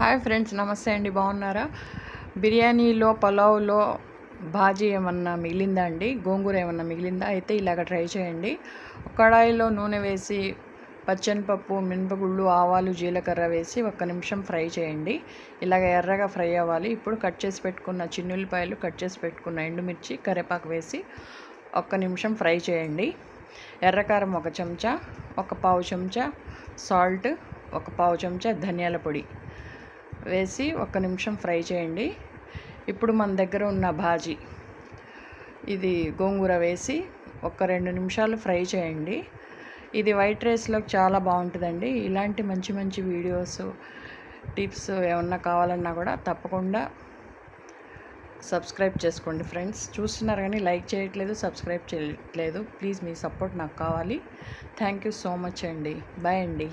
Hi friends నమస్తే అండి బాగున్నారా? బిర్యానీలో పలావ్లో బాజీ ఏమన్నా మిగిలిందా అండి? గోంగూర ఏమన్నా మిగిలిందా? అయితే ఇలాగ ట్రై చేయండి. కడాయిలో నూనె వేసి పచ్చనిపప్పు మినపగుళ్ళు ఆవాలు జీలకర్ర వేసి ఒక్క నిమిషం ఫ్రై చేయండి. ఇలాగ ఎర్రగా ఫ్రై అవ్వాలి. ఇప్పుడు కట్ చేసి పెట్టుకున్న చిన్నుల్లిపాయలు కట్ చేసి పెట్టుకున్న ఎండుమిర్చి కరివేపాకు వేసి ఒక్క నిమిషం ఫ్రై చేయండి. ఎర్రకారం ఒక చెంచా ఒక పావు చెంచా సాల్ట్ ఒక పావు చెంచా ధనియాల పొడి. వేసి ఒక నిమిషం ఫ్రై చేయండి. ఇప్పుడు మన దగ్గర ఉన్న భాజీ ఇది గోంగూర వేసి ఒక రెండు నిమిషాలు ఫ్రై చేయండి. ఇది వైట్ రైస్లోకి చాలా బాగుంటుందండి. ఇలాంటి మంచి మంచి వీడియోస్ టిప్స్ ఏమన్నా కావాలన్నా కూడా తప్పకుండా సబ్స్క్రైబ్ చేసుకోండి ఫ్రెండ్స్. చూస్తున్నారు కానీ లైక్ చేయట్లేదు సబ్స్క్రైబ్ చేయట్లేదు. ప్లీజ్ మీ సపోర్ట్ నాకు కావాలి. థ్యాంక్ యూ సో మచ్ అండి. బాయ్ అండి.